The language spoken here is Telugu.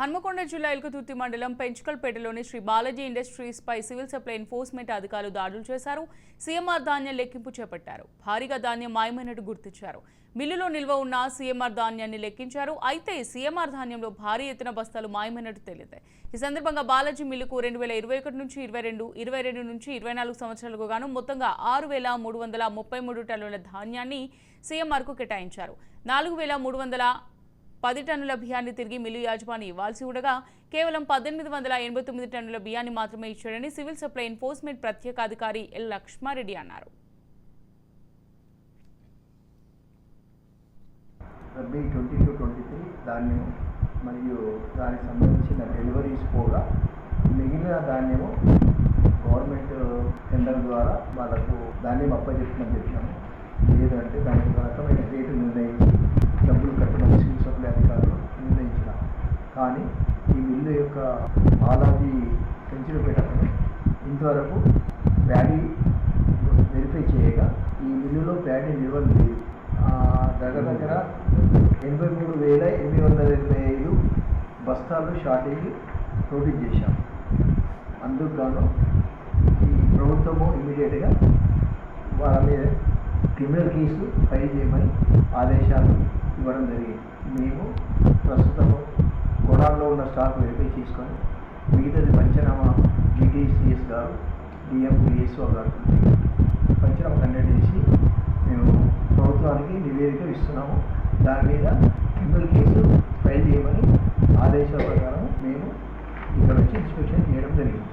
హన్మకొండ జిల్లా ఎల్కతుర్తి మండలం పెంచుకల్పేటలోని శ్రీ బాలాజీ ఇండస్ట్రీస్పై సివిల్ సప్లై ఎన్ఫోర్స్మెంట్ అధికారులు దాడులు చేశారు. సీఎంఆర్ ధాన్యం లెక్కింపు చేపట్టారు. భారీగా ధాన్యం మాయమైనట్టు గుర్తించారు. మిల్లులో నిల్వ ఉన్న సీఎంఆర్ ధాన్యాన్ని లెక్కించారు. అయితే సీఎంఆర్ ధాన్యంలో భారీ ఎత్తున బస్తాలు మాయమైనట్టు తేలింది ఈ సందర్భంగా బాలాజీ మిల్లుకు రెండు వేల ఇరవై ఒకటి నుంచి ఇరవై రెండు ఇరవై రెండు నుంచి ఇరవై నాలుగు సంవత్సరాలకు గాను మొత్తంగా ఆరు వేల మూడు వందల ముప్పై మూడు టన్నుల ధాన్యాన్ని సీఎంఆర్కు కేటాయించారు. నాలుగు వేల మూడు వందల పది టన్నుల బియ్యాన్ని తిరిగి మిల్లు యాజమాని ఇవ్వాల్సి ఉండగా కేవలం పద్దెనిమిది వందల ఎనభై తొమ్మిది టన్నుల బియ్యాన్ని మాత్రమే ఇచ్చాడని సివిల్ సప్లై ఎన్ఫోర్స్మెంట్ ప్రత్యేక అధికారి ఎల్ లక్ష్మారెడ్డి అన్నారు. Rabi twenty two twenty three ధాన్యము మరియు దానికి సంబంధించిన డెలివరీస్ కూడా మిగిలిన ధాన్యము గవర్నమెంట్ టెండర్ ద్వారా వాళ్ళకు ధాన్యం అప్పచెప్పమని చెప్పినాము. లేదంటే దానికి ఒక కానీ ఈ మిల్లు యొక్క బాలాజీ పెంచినపేటను ఇంతవరకు ప్యాడీ వెరిఫై చేయగా ఈ మిల్లులో ప్యాడీ నిల్వ లేదు. దగ్గర దగ్గర ఎనభై మూడు వేల ఎనిమిది వందల ఎనభై ఐదు బస్తాలు షార్టేజ్ నోటీస్ చేశాం. అందుకు గాను ఈ ప్రభుత్వము ఇమీడియట్గా వాళ్ళ మీద క్రిమినల్ కేసు ఫైల్ చేయమని ఆదేశాలు ఇవ్వడం జరిగింది. మేము ప్రస్తుతం దుకాణంలో ఉన్న స్టాక్ వెరిఫై చేసుకొని మిగతాది పంచనామా డిటిసిఎస్ గారు డిఎండిఎస్ఓ గారు పంచనామా కండక్ట్ చేసి మేము ప్రభుత్వానికి నివేదిక ఇస్తున్నాము. దాని మీద క్రిమినల్ కేసు ఫైల్ చేయమని ఆదేశాల ప్రకారం మేము ఇక్కడ వచ్చి ఇన్స్పెక్షన్ చేయడం జరిగింది.